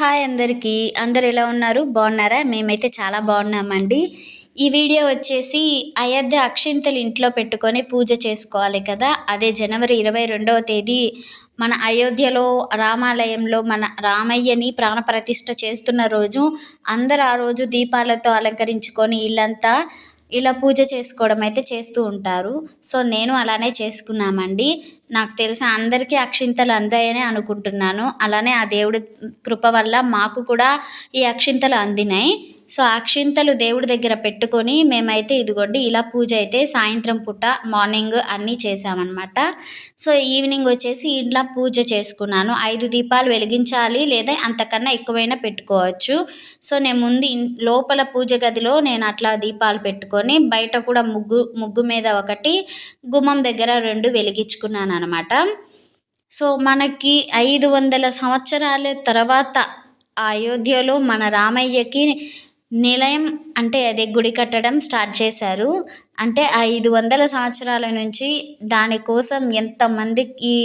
Hi అందరికీ. అందరు ఎలా ఉన్నారు? బాగున్నారా? మేమైతే చాలా బాగున్నామండి. ఈ వీడియో వచ్చేసి అయోధ్య అక్షింతలు ఇంట్లో పెట్టుకొని పూజ చేసుకోవాలి కదా. అదే జనవరి ఇరవై రెండవ తేదీ మన అయోధ్యలో రామాలయంలో మన రామయ్యని ప్రాణప్రతిష్ఠ చేస్తున్న రోజు అందరు ఆ రోజు దీపాలతో అలంకరించుకొని ఇల్లంతా ఇలా పూజ చేసుకోవడం అయితే చేస్తూ ఉంటారు. సో నేను అలానే చేసుకున్నామండి. నాకు తెలిసి అందరికీ అక్షింతలు అందాయని అనుకుంటున్నాను. అలానే ఆ దేవుడి కృప వల్ల మాకు కూడా ఈ అక్షింతలు అందినాయి. సో అక్షింతలు దేవుడి దగ్గర పెట్టుకొని మేమైతే ఇదిగోండి ఇలా పూజ అయితే సాయంత్రం పూట మార్నింగ్ అన్నీ చేసామన్నమాట సో ఈవినింగ్ వచ్చేసి ఇంట్లో పూజ చేసుకున్నాను. ఐదు దీపాలు వెలిగించాలి లేదా అంతకన్నా ఎక్కువైనా పెట్టుకోవచ్చు. సో నేను ముందు లోపల పూజ గదిలో నేను అట్లా దీపాలు పెట్టుకొని బయట కూడా ముగ్గు ముగ్గు మీద ఒకటి గుమ్మం దగ్గర రెండు వెలిగించుకున్నాను అనమాట సో మనకి ఐదు వందల సంవత్సరాల తర్వాత అయోధ్యలో మన రామయ్యకి నిలయం అంటే అదే గుడి కట్టడం స్టార్ట్ చేశారు. అంటే ఐదు వందల సంవత్సరాల నుంచి దానికోసం ఎంతమంది ఈ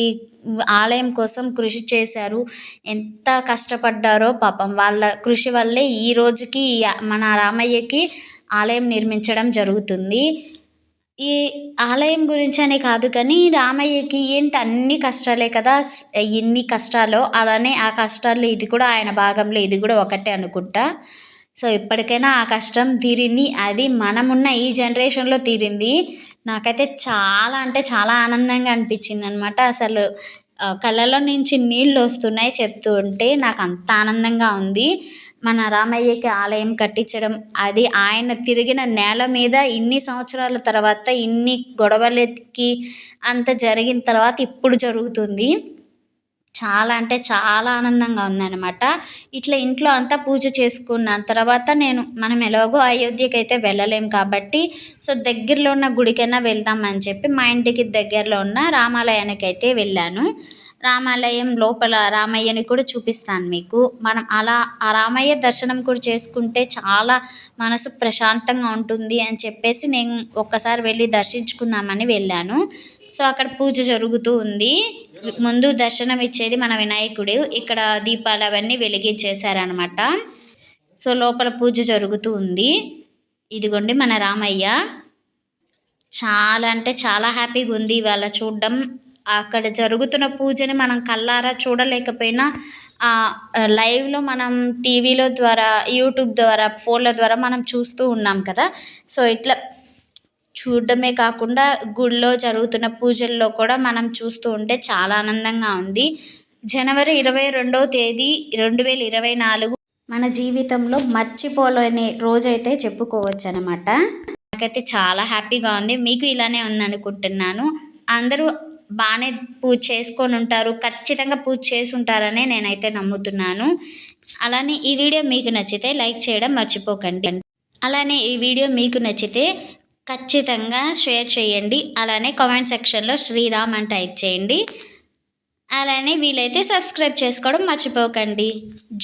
ఆలయం కోసం కృషి చేశారు ఎంత కష్టపడ్డారో పాపం వాళ్ళ కృషి వల్లే ఈ రోజుకి మన రామయ్యకి ఆలయం నిర్మించడం జరుగుతుంది. ఈ ఆలయం గురించి అని కాదు కానీ రామయ్యకి ఏంటి అన్ని కష్టాలే కదా ఎన్ని కష్టాలు అలానే ఆ కష్టాల్లో ఇది కూడా ఆయన భాగంలో ఇది కూడా ఒకటే అనుకుంటా. సో ఇప్పటికైనా ఆ కష్టం తీరింది. అది మనమున్న ఈ జనరేషన్లో తీరింది. నాకైతే చాలా అంటే చాలా ఆనందంగా అనిపించింది అనమాట అసలు కళ్ళలో నుంచి నీళ్ళు వస్తున్నాయి చెప్తూ ఉంటే నాకు అంత ఆనందంగా ఉంది. మన రామయ్యకి ఆలయం కట్టించడం అది ఆయన తిరిగిన నేల మీద ఇన్ని సంవత్సరాల తర్వాత ఇన్ని గొడవలకి అంత జరిగిన తర్వాత ఇప్పుడు జరుగుతుంది. చాలా అంటే చాలా ఆనందంగా ఉందన్నమాట. ఇట్లా ఇంట్లో అంతా పూజ చేసుకున్న తర్వాత నేను మనం ఎలాగో అయోధ్యకి అయితే వెళ్ళలేం కాబట్టి సో దగ్గరలో ఉన్న గుడికైనా వెళ్దామని చెప్పి మా ఇంటికి దగ్గరలో ఉన్న రామాలయానికి అయితే వెళ్ళాను. రామాలయం లోపల రామయ్యని కూడా చూపిస్తాను మీకు. మనం అలా ఆ రామయ్య దర్శనం కూడా చేసుకుంటే చాలా మనసు ప్రశాంతంగా ఉంటుంది అని చెప్పేసి నేను ఒక్కసారి వెళ్ళి దర్శించుకుందామని వెళ్ళాను. సో అక్కడ పూజ జరుగుతూ ఉంది. ముందు దర్శనం ఇచ్చేది మన వినాయకుడు. ఇక్కడ దీపాలు అవన్నీ వెలిగించేశారనమాట సో లోపల పూజ జరుగుతూ ఉంది. ఇదిగోండి మన రామయ్య. చాలా అంటే చాలా హ్యాపీగా ఉంది ఇవాళ చూడడం. అక్కడ జరుగుతున్న పూజని మనం కళ్ళారా చూడలేకపోయినా లైవ్లో మనం టీవీలో ద్వారా యూట్యూబ్ ద్వారా ఫోన్ల ద్వారా మనం చూస్తూ ఉన్నాం కదా. సో ఇట్లా చూడడమే కాకుండా గుడిలో జరుగుతున్న పూజల్లో కూడా మనం చూస్తూ ఉంటే చాలా ఆనందంగా ఉంది. జనవరి ఇరవై రెండవ తేదీ రెండు వేల ఇరవై నాలుగు మన జీవితంలో మర్చిపోలేని రోజైతే చెప్పుకోవచ్చు అనమాట నాకైతే చాలా హ్యాపీగా ఉంది. మీకు ఇలానే ఉందనుకుంటున్నాను. అందరూ బాగానే పూజ చేసుకొని ఉంటారు. ఖచ్చితంగా పూజ చేసి ఉంటారనే నేనైతే నమ్ముతున్నాను. అలానే ఈ వీడియో మీకు నచ్చితే లైక్ చేయడం మర్చిపోకండి. అలానే ఈ వీడియో మీకు నచ్చితే ఖచ్చితంగా షేర్ చేయండి. అలానే కామెంట్ సెక్షన్లో శ్రీరామ్ అని టైప్ చేయండి. అలానే వీలైతే సబ్స్క్రైబ్ చేసుకోవడం మర్చిపోకండి.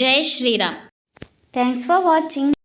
జై శ్రీరామ్. Thanks for watching